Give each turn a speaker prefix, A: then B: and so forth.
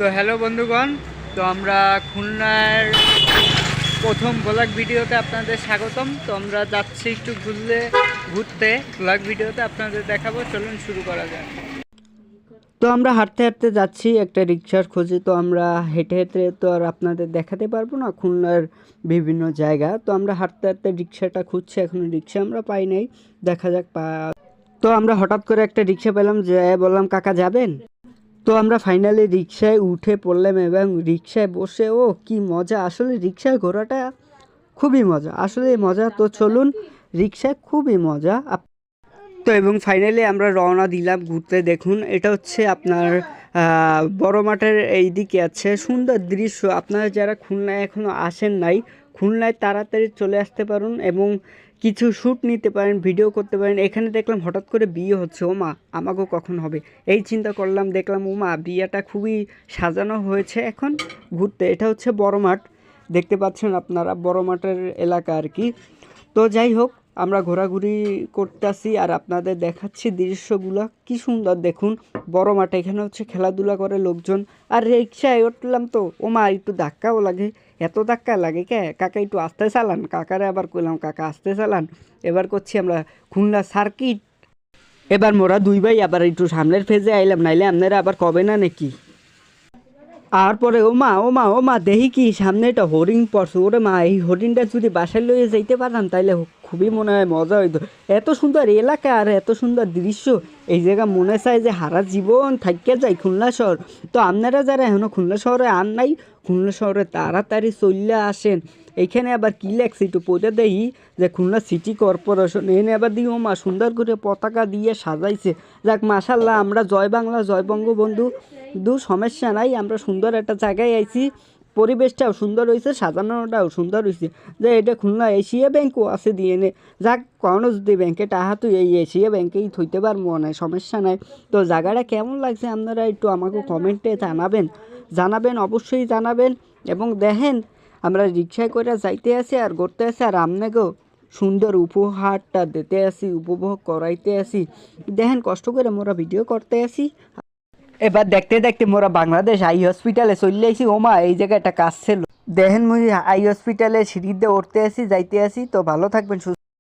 A: তো হ্যালো বন্ধুগণ, তো আমরা খুলনার প্রথম ব্লগ ভিডিওতে আপনাদের স্বাগতম। তো আমরা যাচ্ছি একটু ঘুরলে, ঘুরতে ব্লগ ভিডিওতে আপনাদের দেখাবো। চলুন শুরু করা যাক। তো আমরা হাঁটতে হাঁটতে যাচ্ছি, একটা রিক্সার খোঁজে। তো আমরা হেঁটে হেঁটে তো আর আপনাদের দেখাতে পারব না, খুলনার বিভিন্ন জায়গা। তো আমরা হাঁটতে হাঁটতে রিক্সাটা খুঁজছি, এখন রিক্সা আমরা পাই নাই। দেখা যাক, পা তো আমরা হঠাৎ করে একটা রিক্সা পেলাম, যে বললাম, কাকা, যাবেন? তো আমরা ফাইনালি রিক্সায় উঠে পড়লাম এবং রিক্সায় বসে, ও, কি মজা! আসলে রিক্সায় ঘোরাটা খুবই মজা। আসলে মজা তো চলুন রিক্সায় খুবই মজা। তো এবং ফাইনালি আমরা রওনা দিলাম ঘুরতে। দেখুন, এটা হচ্ছে আপনার বড় মাঠের এই দিকে আছে। সুন্দর দৃশ্য। আপনারা যারা খুলনায় এখনও আসেন নাই, খুলনায় তাড়াতাড়ি চলে আসতে পারুন এবং কিছু শ্যুট নিতে পারেন ভিডিও করতে পারেন। এখানে দেখলাম হঠাৎ করে বিয়ে হচ্ছে। ও মা আমাকেও কখন হবে? এই চিন্তা করলাম, দেখলাম ও মা বিয়েটা খুবই সাজানো হয়েছে এখন ঘুরতে। এটা হচ্ছে বড় মাঠ। দেখতে পাচ্ছেন আপনারা, বড় মাঠের এলাকা আর কি। তো যাই হোক আমরা ঘোরাঘুরি করতেছি আর আপনাদের দেখাচ্ছি দৃশ্যগুলো। কি সুন্দর, দেখুন। বড় মাঠে এখানে হচ্ছে খেলাধুলা করে লোকজন। আর রিক্সায় উঠলাম তো, ও মা, একটু ধাক্কাও লাগে। এত ধাক্কা লাগে কে? কাকা একটু আস্তে চালান। কাকারে আবার কইলাম, কাকা, আস্তে চালান। এবার করছি আমরা খুলনা সার্কিট। এবার মোরা দুই ভাই আবার একটু সামনের ফেজে আইলাম, নাইলে আপনারা আবার কবে না নাকি? আর পরে ও মা ও মা ও মা দেখি কি সামনে একটা হরিণ পড়ছে। ওরে মা, এই হরিণটা যদি বাসায় লইয়ে যাইতে পারতাম তাইলে খুবই মনে হয় মজা হইতো। এত সুন্দর এলাকা আর এত সুন্দর দৃশ্য। এই জায়গা মনে চায় যে হারা জীবন থাকিয়ে যায় খুলনা শহর। তো আপনারা যারা এখনও খুলনা শহরে আন নাই, খুলনা শহরে তাড়াতাড়ি চললে আসেন। এইখানে আবার কি লেখছে একটু পড়ে দেখি যে খুলনা সিটি কর্পোরেশন। এনে আবার দিও মা সুন্দর করে পতাকা দিয়ে সাজাইছে। যাক মাসাল্লাহ আমরা জয় বাংলা, জয় বঙ্গবন্ধু। দু সমস্যা নাই, আমরা সুন্দর একটা জায়গায় আইছি। পরিবেশটাও সুন্দর হয়েছে সাজানোটাও সুন্দর হয়েছে যে এটা খুলনা এশিয়া ব্যাংকও আছে দিয়ে নে যাক কোনো যদি ব্যাংকে টাহা তুই এই এশিয়া ব্যাংকেই থইতে পারব না সমস্যা নাই। তো জায়গাটা কেমন লাগছে আপনারা একটু আমাকে কমেন্টে জানাবেন। জানাবেন, অবশ্যই জানাবেন। এবং দেখেন, আমরা রিক্সায় করে যাইতে আছি আর ঘুরতে আছি আর আপনাকেও সুন্দর উপহারটা দিতে আসি উপভোগ করাইতে আসি দেখেন, কষ্ট করে মোরা ভিডিও করতে আসি এবার দেখতে দেখতে মোরা বাংলাদেশ আই হসপিটালে চলে আইসি ওমা এই জায়গায় একটা কাজ ছিল দেখেন মুই আই হসপিটালে সিঁড়িতে উঠতে আসি, যাইতে আসি। তো ভালো থাকবেন